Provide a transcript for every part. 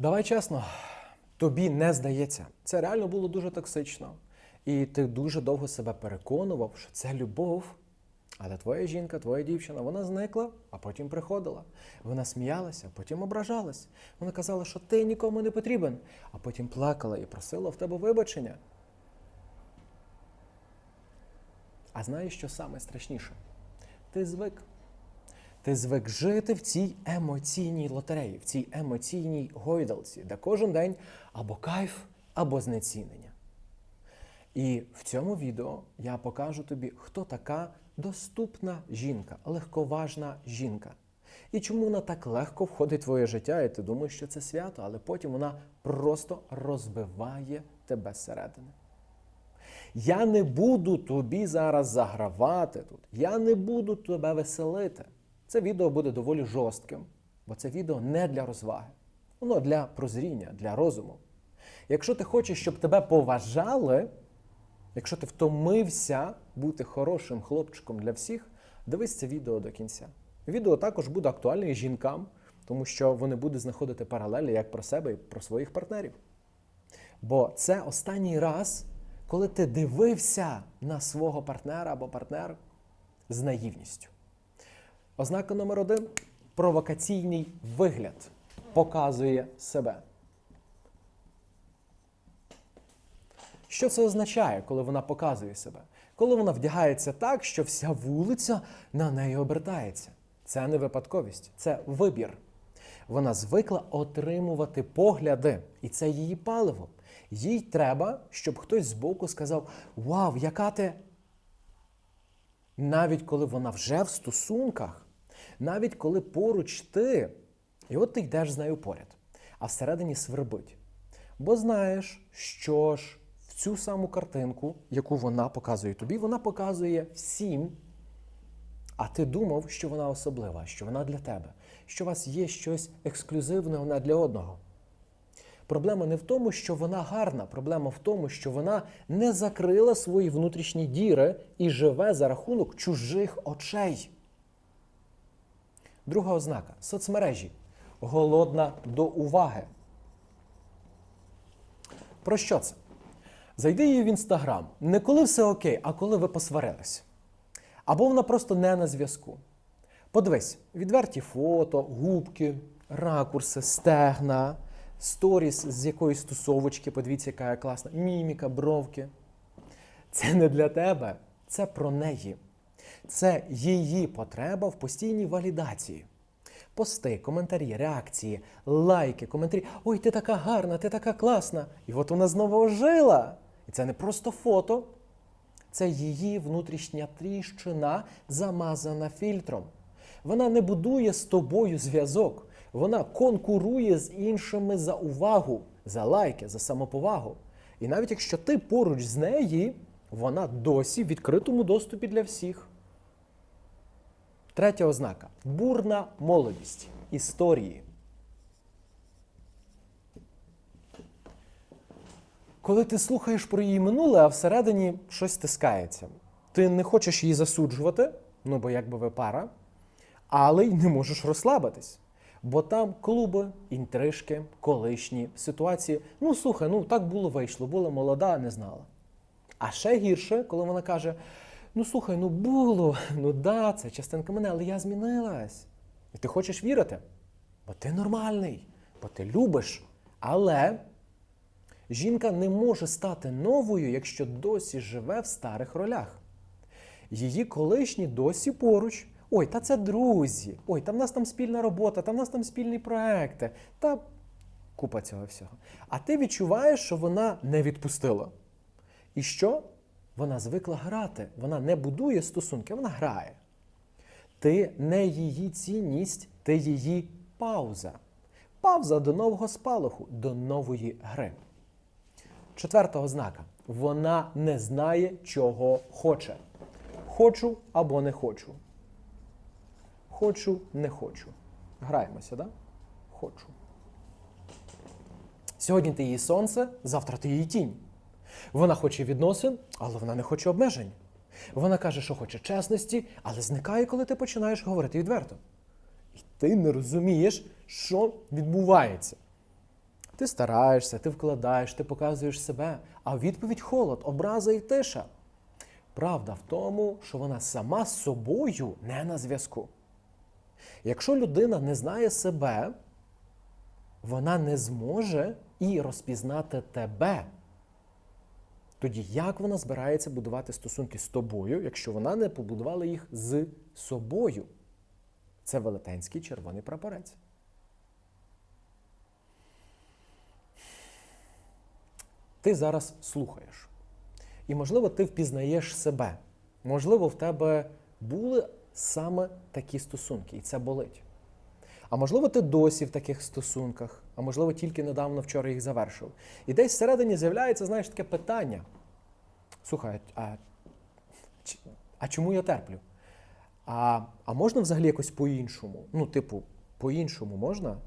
Давай чесно, тобі не здається. Це реально було дуже токсично. І ти дуже довго себе переконував, що це любов. Але твоя жінка, твоя дівчина, вона зникла, а потім приходила. Вона сміялася, потім ображалась. Вона казала, що ти нікому не потрібен, а потім плакала і просила в тебе вибачення. А знаєш, що саме страшніше? Ти звик. Ти звик жити в цій емоційній лотереї, в цій емоційній гойдалці, де кожен день або кайф, або знецінення. І в цьому відео я покажу тобі, хто така доступна жінка, легковажна жінка. І чому вона так легко входить в твоє життя, і ти думаєш, що це свято, але потім вона просто розбиває тебе зсередини. Я не буду тобі зараз загравати тут. Я не буду тебе веселити. Це відео буде доволі жорстким, бо це відео не для розваги. Воно для прозріння, для розуму. Якщо ти хочеш, щоб тебе поважали, якщо ти втомився бути хорошим хлопчиком для всіх, дивись це відео до кінця. Відео також буде актуальне і жінкам, тому що вони будуть знаходити паралелі як про себе і про своїх партнерів. Бо це останній раз, коли ти дивився на свого партнера або партнер з наївністю. Ознака номер один провокаційний вигляд показує себе. Що це означає, коли вона показує себе? Коли вона вдягається так, що вся вулиця на неї обертається. Це не випадковість, це вибір. Вона звикла отримувати погляди, і це її паливо. Їй треба, щоб хтось збоку сказав: Вау, яка ти! Навіть коли вона вже в стосунках, навіть коли поруч ти, і от ти йдеш з нею поряд, а всередині свербить. Бо знаєш, що ж в цю саму картинку, яку вона показує тобі, вона показує всім. А ти думав, що вона особлива, що вона для тебе, що у вас є щось ексклюзивне одне для одного. Проблема не в тому, що вона гарна, проблема в тому, що вона не закрила свої внутрішні діри і живе за рахунок чужих очей. Друга ознака соцмережі. Голодна до уваги. Про що це? Зайди її в інстаграм. Не коли все окей, а коли ви посварились. Або вона просто не на зв'язку. Подивись, відверті фото, губки, ракурси, стегна, сторіс з якоїсь тусовочки, подивіться, яка я класна, міміка, бровки. Це не для тебе, це про неї. Це її потреба в постійній валідації. Пости, коментарі, реакції, лайки, коментарі. Ой, ти така гарна, ти така класна. І от вона знову ожила. І це не просто фото, це її внутрішня тріщина, замазана фільтром. Вона не будує з тобою зв'язок. Вона конкурує з іншими за увагу, за лайки, за самоповагу. І навіть якщо ти поруч з неї, вона досі в відкритому доступі для всіх. Третя ознака бурна молодість історії. Коли ти слухаєш про її минуле, а всередині щось стискається. Ти не хочеш її засуджувати, ну бо якби ви пара, але й не можеш розслабитись. Бо там клуби, інтрижки, колишні ситуації. Ну слухай, ну так було вийшло, була молода, не знала. А ще гірше, коли вона каже: ну слухай, ну було, ну да, це частинка мене, але я змінилась. І ти хочеш вірити, бо ти нормальний, бо ти любиш. Але жінка не може стати новою, якщо досі живе в старих ролях. Її колишні досі поруч. Ой, та це друзі. Ой, та в нас там спільна робота, та в нас там спільні проекти. Та купа цього всього. А ти відчуваєш, що вона не відпустила. І що? Вона звикла грати. Вона не будує стосунки, вона грає. Ти не її цінність, ти її пауза. Пауза до нового спалаху, до нової гри. Четверта ознака. Вона не знає, чого хоче. Хочу або не хочу. Хочу, не хочу. Граємося, да? Хочу. Сьогодні ти її сонце, завтра ти її тінь. Вона хоче відносин, але вона не хоче обмежень. Вона каже, що хоче чесності, але зникає, коли ти починаєш говорити відверто. І ти не розумієш, що відбувається. Ти стараєшся, ти вкладаєш, ти показуєш себе, а відповідь холод, образа і тиша. Правда в тому, що вона сама з собою не на зв'язку. Якщо людина не знає себе, вона не зможе і розпізнати тебе. Тоді як вона збирається будувати стосунки з тобою, якщо вона не побудувала їх з собою? Це велетенський червоний прапорець. Ти зараз слухаєш. І, можливо, ти впізнаєш себе. Можливо, в тебе були саме такі стосунки, і це болить. А можливо, ти досі в таких стосунках, а можливо, тільки недавно вчора їх завершив. І десь всередині з'являється, знаєш, таке питання. Слухай, а, а чому я терплю? А, а можна взагалі якось по-іншому? Ну, типу, по-іншому можна?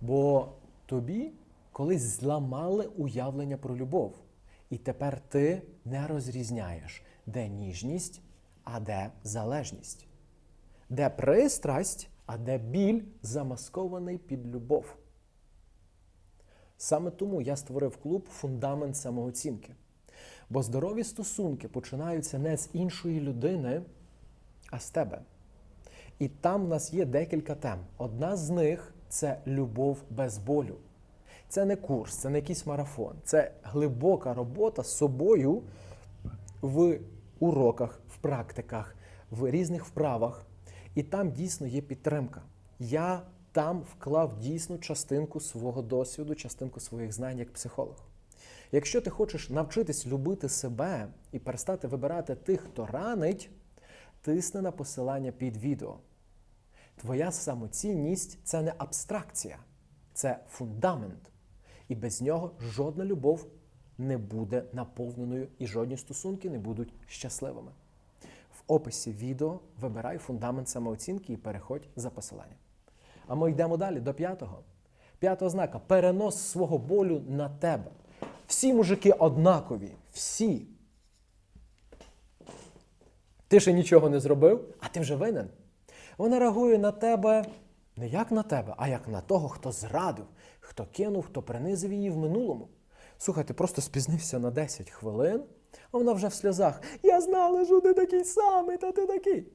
Бо тобі колись зламали уявлення про любов. І тепер ти не розрізняєш, де ніжність, а де залежність, де пристрасть, а де біль замаскований під любов. Саме тому я створив клуб Фундамент самооцінки. Бо здорові стосунки починаються не з іншої людини, а з тебе. І там в нас є декілька тем. Одна з них це любов без болю. Це не курс, це не якийсь марафон. Це глибока робота з собою в уроках, в практиках, в різних вправах. І там дійсно є підтримка. Я там вклав дійсно частинку свого досвіду, частинку своїх знань як психолог. Якщо ти хочеш навчитись любити себе і перестати вибирати тих, хто ранить, тисни на посилання під відео. Твоя самоцінність це не абстракція, це фундамент. І без нього жодна любов не буде наповненою і жодні стосунки не будуть щасливими. Описі відео вибирай фундамент самооцінки і переходь за посиланням. А ми йдемо далі до п'ятого. П'ятого знака перенос свого болю на тебе. Всі мужики однакові. Всі. Ти ще нічого не зробив, а ти вже винен. Вона реагує на тебе не як на тебе, а як на того, хто зрадив, хто кинув, хто принизив її в минулому. Слухай, ти просто спізнився на 10 хвилин, а вона вже в сльозах. Я знала, що ти такий самий, та ти такий.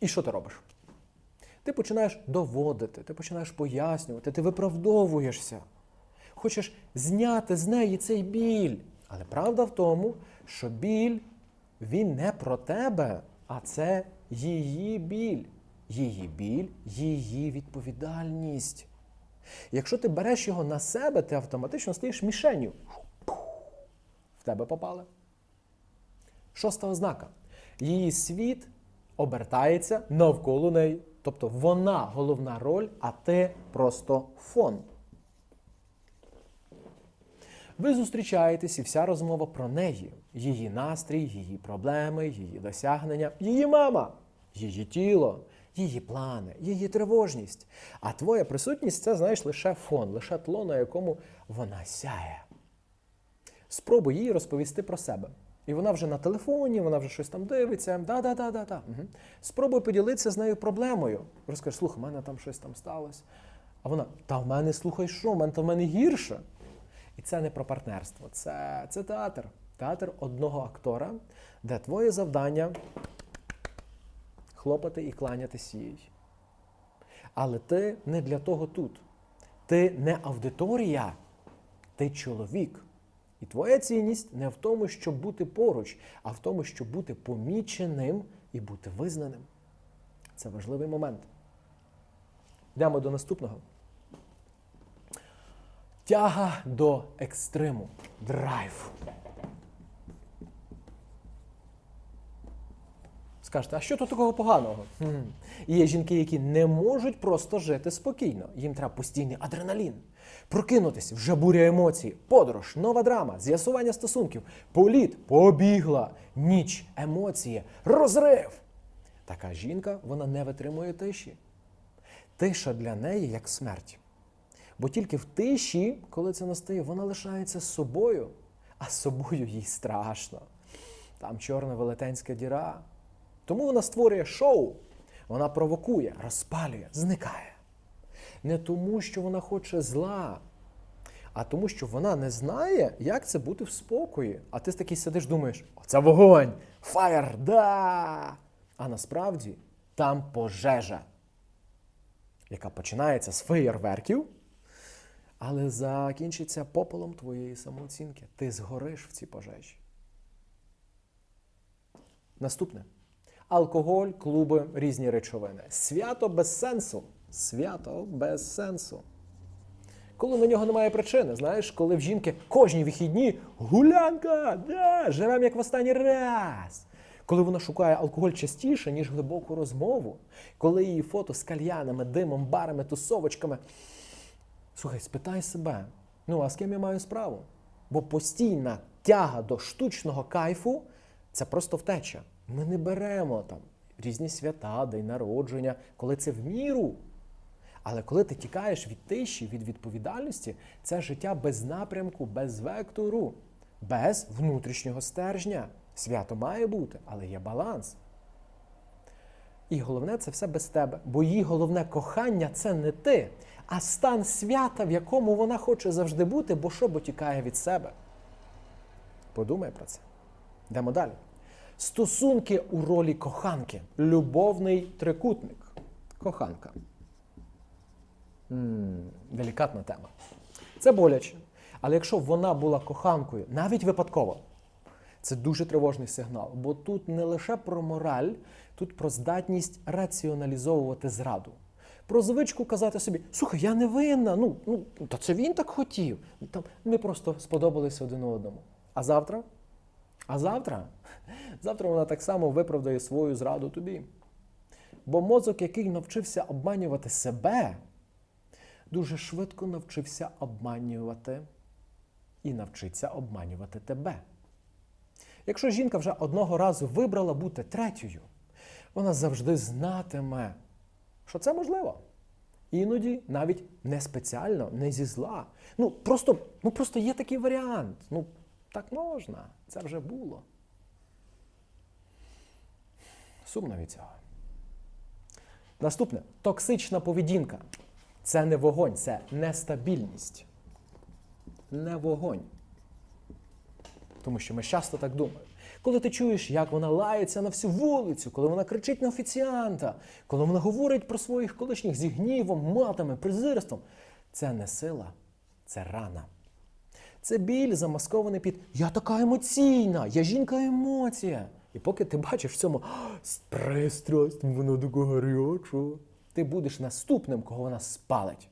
І що ти робиш? Ти починаєш доводити, ти починаєш пояснювати, ти виправдовуєшся. Хочеш зняти з неї цей біль. Але правда в тому, що біль він не про тебе, а це її біль. Її біль, її відповідальність. Якщо ти береш його на себе, ти автоматично стаєш мішенню. Тебе попали. Шоста ознака. Її світ обертається навколо неї. Тобто вона головна роль, а ти просто фон. Ви зустрічаєтесь і вся розмова про неї, її настрій, її проблеми, її досягнення, її мама, її тіло, її плани, її тривожність. А твоя присутність це, знаєш, лише фон, лише тло, на якому вона сяє. Спробуй їй розповісти про себе. І вона вже на телефоні, вона вже щось там дивиться. Да-да-да-да-да. Угу. Спробуй поділитися з нею проблемою. Розкажи, слухай, в мене там щось там сталося. А вона, та в мене слухай, що, в мене та в мене гірше. І це не про партнерство, це, це театр. Театр одного актора, де твоє завдання хлопати і кланятися їй. Але ти не для того тут. Ти не аудиторія, ти чоловік. І твоя цінність не в тому, щоб бути поруч, а в тому, щоб бути поміченим і бути визнаним. Це важливий момент. Йдемо до наступного. Тяга до екстриму. Драйв. Скажете, а що тут такого поганого? Хм. Є жінки, які не можуть просто жити спокійно. Їм треба постійний адреналін. Прокинутися, вже буря емоцій, подорож, нова драма, з'ясування стосунків, політ, побігла, ніч, емоції, розрив. Така жінка вона не витримує тиші. Тиша для неї як смерть. Бо тільки в тиші, коли це настає, вона лишається з собою, а з собою їй страшно. Там чорна велетенська діра. Тому вона створює шоу, вона провокує, розпалює, зникає. Не тому, що вона хоче зла, а тому, що вона не знає, як це бути в спокої. А ти такий сидиш, думаєш, оце вогонь! Фаєр! Да! А насправді там пожежа, яка починається з феєрверків, але закінчиться попелом твоєї самооцінки. Ти згориш в цій пожежі. Наступне. Алкоголь, клуби, різні речовини. Свято без сенсу. Свято без сенсу. Коли на нього немає причини, знаєш, коли в жінки кожні вихідні гулянка, да, живемо як в останній раз. Коли вона шукає алкоголь частіше, ніж глибоку розмову, коли її фото з кальянами, димом, барами, тусовочками. Слухай, спитай себе, ну а з ким я маю справу? Бо постійна тяга до штучного кайфу це просто втеча. Ми не беремо там різні свята, день народження, коли це в міру. Але коли ти тікаєш від тиші, від відповідальності, це життя без напрямку, без вектору, без внутрішнього стержня. Свято має бути, але є баланс. І головне це все без тебе. Бо її головне кохання це не ти, а стан свята, в якому вона хоче завжди бути, бо що бо тікає від себе. Подумай про це. Йдемо далі. Стосунки у ролі коханки. Любовний трикутник. Коханка. Делікатна тема. Це боляче. Але якщо вона була коханкою, навіть випадково, це дуже тривожний сигнал. Бо тут не лише про мораль, тут про здатність раціоналізовувати зраду. Про звичку казати собі: слухай, я не винна, ну, ну та це він так хотів. Там, ми просто сподобалися один одному. А завтра? А завтра? Завтра вона так само виправдає свою зраду тобі. Бо мозок, який навчився обманювати себе, дуже швидко навчився обманювати і навчиться обманювати тебе. Якщо жінка вже одного разу вибрала бути третьою, вона завжди знатиме, що це можливо. Іноді навіть не спеціально, не зі зла. Ну просто, ну просто є такий варіант. Ну, так можна, це вже було. Сумно від цього. Наступне токсична поведінка. Це не вогонь, це нестабільність. Не вогонь. Тому що ми часто так думаємо. Коли ти чуєш, як вона лається на всю вулицю, коли вона кричить на офіціанта, коли вона говорить про своїх колишніх зі гнівом, матами, презирством, це не сила, це рана. Це біль замаскований під Я така емоційна, я жінка емоція. І поки ти бачиш в цьому пристрасть, вона така гаряча, ти будеш наступним, кого вона спалить.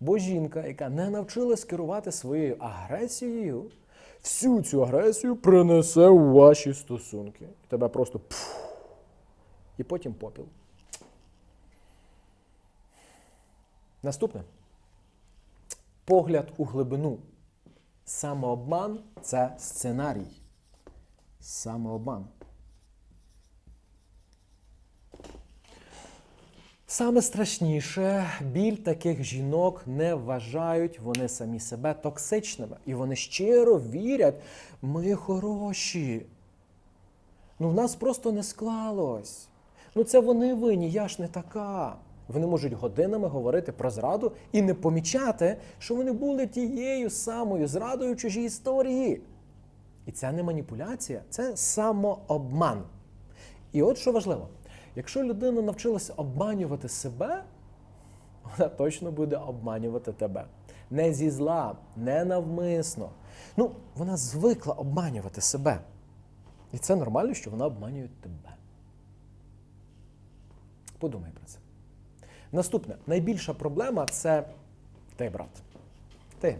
Бо жінка, яка не навчилась керувати своєю агресією, всю цю агресію принесе у ваші стосунки. І тебе просто пф, і потім попіл. Наступне. Погляд у глибину. Самообман це сценарій. Самообман. Саме страшніше, біль таких жінок не вважають вони самі себе токсичними. І вони щиро вірять, ми хороші. Ну, в нас просто не склалось. Ну, це вони винні, я ж не така. Вони можуть годинами говорити про зраду і не помічати, що вони були тією самою зрадою в чужій історії. І це не маніпуляція, це самообман. І от що важливо. Якщо людина навчилася обманювати себе, вона точно буде обманювати тебе. Не зі зла, не навмисно. Ну, вона звикла обманювати себе. І це нормально, що вона обманює тебе. Подумай про це. Наступне, найбільша проблема це ти, брат. Ти.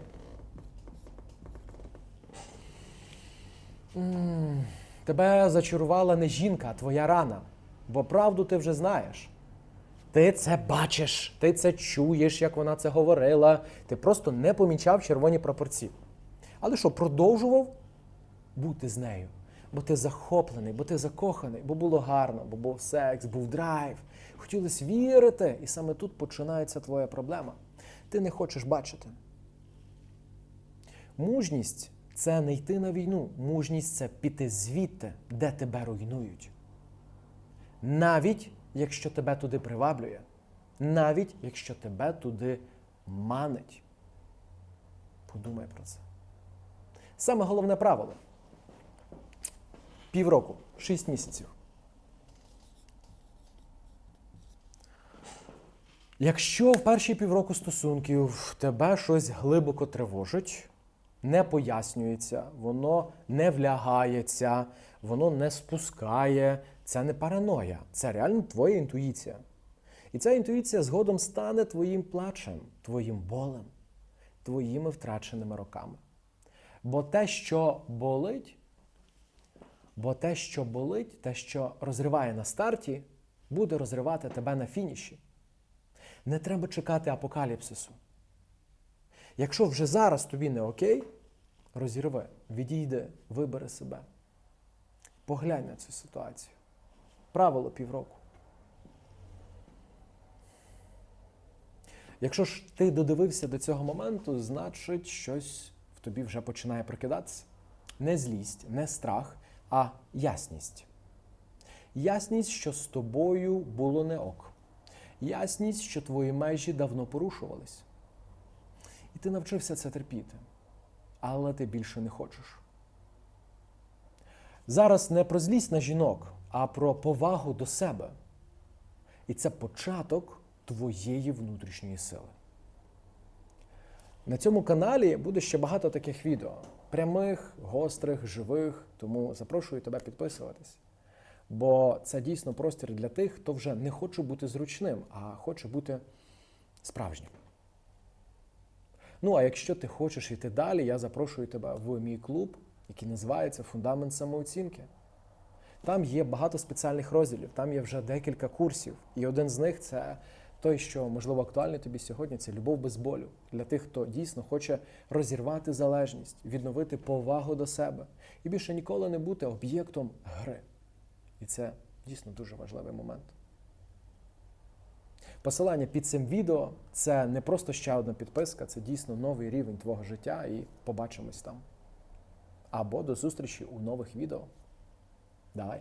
Тебе зачарувала не жінка, а твоя рана. Бо правду ти вже знаєш. Ти це бачиш, ти це чуєш, як вона це говорила. Ти просто не помічав червоні пропорції. Але що, продовжував бути з нею? Бо ти захоплений, бо ти закоханий, бо було гарно, бо був секс, був драйв. Хотілося вірити, і саме тут починається твоя проблема. Ти не хочеш бачити. Мужність це не йти на війну. Мужність це піти звідти, де тебе руйнують навіть якщо тебе туди приваблює. навіть якщо тебе туди манить. Подумай про це. Саме головне правило півроку, 6 місяців. Якщо в перші півроку стосунків тебе щось глибоко тривожить, не пояснюється, воно не влягається, воно не спускає, це не параноя, це реально твоя інтуїція. І ця інтуїція згодом стане твоїм плачем, твоїм болем, твоїми втраченими роками. Бо те, що болить, бо те, що болить, те, що розриває на старті, буде розривати тебе на фініші. Не треба чекати апокаліпсису. Якщо вже зараз тобі не окей, розірви, відійди, вибери себе. Поглянь на цю ситуацію. Правило півроку. Якщо ж ти додивився до цього моменту, значить щось в тобі вже починає прокидатися. Не злість, не страх, а ясність. Ясність, що з тобою було не ок. Ясність, що твої межі давно порушувались. І ти навчився це терпіти, але ти більше не хочеш. Зараз не про злість на жінок, а про повагу до себе. І це початок твоєї внутрішньої сили. На цьому каналі буде ще багато таких відео: прямих, гострих, живих. Тому запрошую тебе підписуватись. Бо це дійсно простір для тих, хто вже не хоче бути зручним, а хоче бути справжнім. Ну, а якщо ти хочеш йти далі, я запрошую тебе в мій клуб, який називається Фундамент самооцінки. Там є багато спеціальних розділів, там є вже декілька курсів. І один з них це той, що можливо актуальний тобі сьогодні, це любов без болю для тих, хто дійсно хоче розірвати залежність, відновити повагу до себе і більше ніколи не бути об'єктом гри. І це дійсно дуже важливий момент. Посилання під цим відео це не просто ще одна підписка, це дійсно новий рівень твого життя і побачимось там. Або до зустрічі у нових відео. Давай!